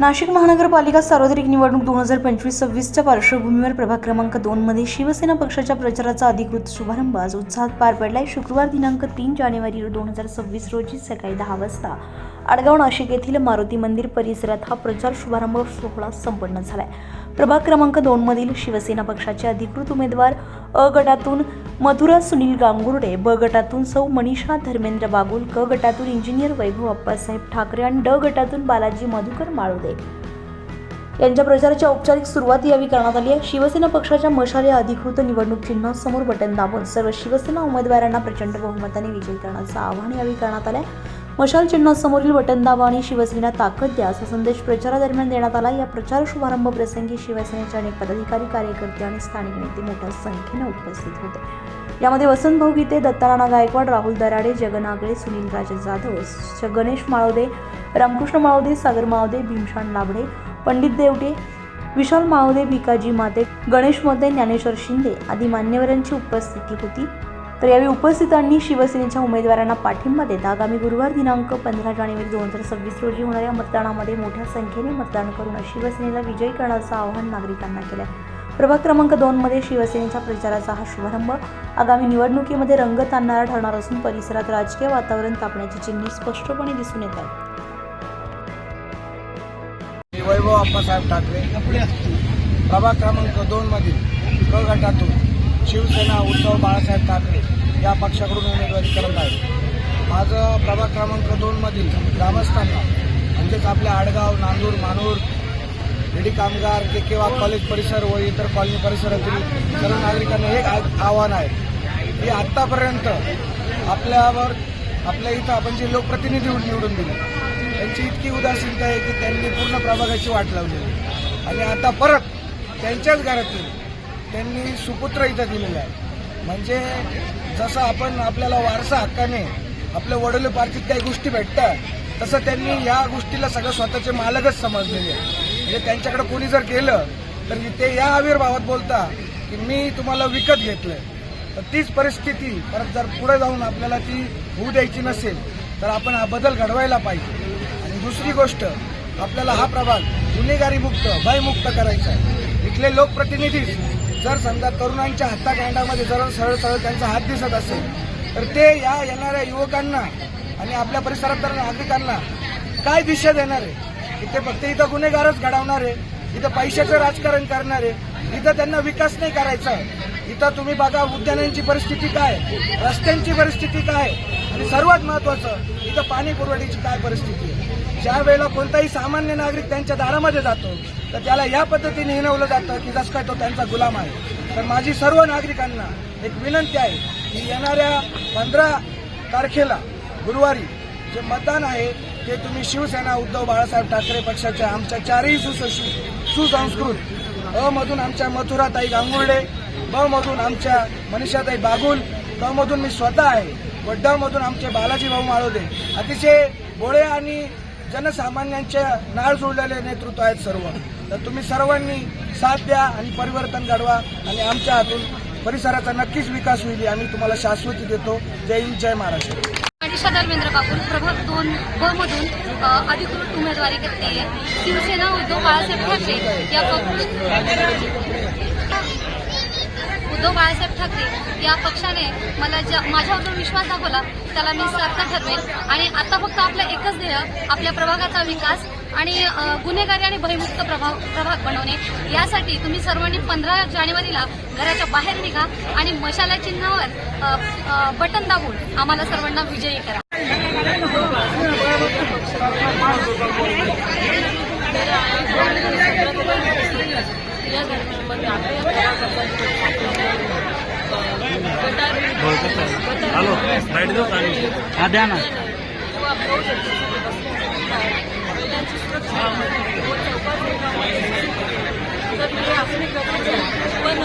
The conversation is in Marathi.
नाशिक महानगरपालिका सार्वत्रिक निवडणूक दोन हजार पंचवीस सव्वीसच्या पार्श्वभूमीवर प्रभाग क्रमांक दोनमध्ये शिवसेना पक्षाच्या प्रचाराचा अधिकृत शुभारंभ आज उत्साहात पार पडलाय. शुक्रवार दिनांक तीन जानेवारी दोन हजार सव्वीस रोजी सकाळी दहा वाजता. आडगाव नाशिक येथील मारुती मंदिर परिसरात हा प्रचार शुभारंभ सोहळा संपन्न झालाय. प्रभाग क्रमांक दोनमधील शिवसेना पक्षाचे अधिकृत उमेदवार अ गटातून मथुरा सुनील गांगुर्डे ब गटातून सौ मनीषा धर्मेंद्र बागुल क गटातून इंजिनियर वैभव अप्पासाहेब ठाकरे आणि ड गटातून बालाजी मधुकर माळुदे. यांच्या प्रचाराची औपचारिक सुरुवात यावेळी करण्यात आली आहे. शिवसेना पक्षाच्या मशाल्या अधिकृत निवडणूक चिन्हासमोर बटन दाबून सर्व शिवसेना उमेदवारांना प्रचंड बहुमताने विजयी करण्याचं आवाहन यावेळी करण्यात आलं आहे मशाल चिन्हासमोरील बटन दाबा आणि शिवसेना ताकद द्या असा संदेश प्रचारादरम्यान देण्यात आला. या प्रचार शुभारंभ प्रसंगी शिवसेनेचे अनेक पदाधिकारी कार्यकर्ते आणि स्थानिक नेते मोठ्या संख्येने उपस्थित होते. यामध्ये वसंत भाऊ गीते दत्ताराणा गायकवाड राहुल दराडे जगनागळे सुनील राजे जाधव गणेश माळोदे रामकृष्ण माळोदे सागर माळवदे भीमशान लाबडे पंडित देवटे विशाल माळोदे भिकाजी माते गणेश मते ज्ञानेश्वर शिंदे आदी मान्यवरांची उपस्थिती होती. तर यावेळी उपस्थितांनी शिवसेनेच्या उमेदवारांना पाठिंबा देत आगामी गुरुवार दिनांक पंधरा जानेवारी दोन हजार सव्वीस रोजी होणाऱ्या मतदानामध्ये मोठ्या संख्येने मतदान करून शिवसेनेला विजयी करण्याचं आवाहन नागरिकांना केलं आहे. प्रभाग क्रमांक दोनमध्ये शिवसेनेच्या प्रचाराचा हा शुभारंभ. आगामी निवडणुकीमध्ये रंगत आणणारा ठरणार असून परिसरात राजकीय वातावरण तापण्याची चिन्हे स्पष्टपणे दिसून येत आहेत. वैभव आप्पासाहेब ठाकरे. प्रभाग क्रमांक दोनमधील क गटातून शिवसेना उद्धव बाळासाहेब ठाकरे या पक्षाकडून उमेदवारी करत आहे माझं प्रभाग क्रमांक दोनमधील ग्रामस्थांना म्हणजेच आपल्या आडगाव नांदूर मानूर लेडी कामगार के केव्हा कॉलेज परिसर व इतर कॉलनी परिसरातील सर्व नागरिकांना एक आ- आव्हान आहे. की आत्तापर्यंत आपल्यावर आपल्या इथं आपण जे लोकप्रतिनिधी निवडून दिले त्यांची इतकी उदासीनता आहे की त्यांनी पूर्ण प्रभागाची वाट लावली आणि आता परत त्यांच्याच घरातील त्यांनी सुपुत्र इथं दिलेलं आहे. म्हणजे जसं आपण आपल्याला वारसा हक्काने आपल्या वडिलोपार्जित काही गोष्टी भेटतात तसं त्यांनी या गोष्टीला सगळं स्वतःचे मालकच समजलेले आहे. म्हणजे त्यांच्याकडे कोणी जर केलं तर ते या आविर्भावात बोलता की मी तुम्हाला विकत घेतलंय. तर तीच परिस्थिती परत जर पुढे जाऊन आपल्याला ती होऊ द्यायची नसेल तर आपण हा बदल घडवायला पाहिजे. आणि दुसरी गोष्ट आपल्याला हा प्रभाग गुन्हेगारी मुक्त भयमुक्त करायचा आहे. इथले लोकप्रतिनिधी जर समजा तरुणांच्या हत्याकांडामध्ये जर सरळ सरळ त्यांचा हात दिसत असेल तर ते या येणाऱ्या युवकांना आणि आपल्या परिसरात तर नागरिकांना काय दिशा देणार आहे? इथे फक्त इथं गुन्हेगारच घडवणार आहे इथं पैशाचं राजकारण करणार आहे इथं त्यांना विकास नाही करायचा आहे. इथं तुम्ही बघा उद्यानांची परिस्थिती काय रस्त्यांची परिस्थिती काय आणि सर्वात महत्वाचं इथं पाणी पुरवठ्याची काय परिस्थिती आहे? ज्या वेळेला कोणताही सामान्य नागरिक त्यांच्या दारामध्ये जातो तर त्याला या पद्धतीने हिनवलं जातं की जसं काय तो त्यांचा गुलाम आहे. तर माझी सर्व नागरिकांना एक विनंती आहे की येणाऱ्या पंधरा तारखेला गुरुवारी जे मतदान आहे ते तुम्ही शिवसेना उद्धव बाळासाहेब ठाकरे पक्षाच्या आमच्या चारही सुसंस्कृत सुसंस्कृत अ मधून आमच्या मथुराताई गांगुर्डे ब मधून आमच्या मनीषाताई बागुल क मधून मी स्वतः आहे व ड मधून आमचे बालाजी भाऊ माळोदे. अतिशय भोळे आणि जनसामान्यांच्या नाळ जोडलेले नेतृत्व आहेत सर्व. तर तुम्ही सर्वांनी साथ द्या आणि परिवर्तन घडवा आणि आमच्या हातून परिसराचा नक्कीच विकास होईल आम्ही तुम्हाला शाश्वती देतो. जय हिंद जय महाराष्ट्र. मनीषा धर्मेंद्र बाबूल प्रभाग दोन ब मधून अधिकृत उमेदवारी घेतली आहे. शिवसेना उद्धव बाळासाहेब ठाकरे या पक्ष उद्धव बाळासाहेब ठाकरे या पक्षाने मला ज्या माझ्यावर जो विश्वास दाखवला त्याला मी सार्थ ठरवेन. आणि आता फक्त आपलं एकच ध्येय आपल्या प्रभागाचा विकास आणि गुन्हेगारी आणि भयमुक्त प्रभाग प्रभाग बनवणे. यासाठी तुम्ही सर्वांनी पंधरा जानेवारीला घराच्या बाहेर निघा आणि मशाला चिन्हावर बटन दाबून आम्हाला सर्वांना विजयी करा. हॅलो स्लाईड देऊ चालेल हा द्या ना पण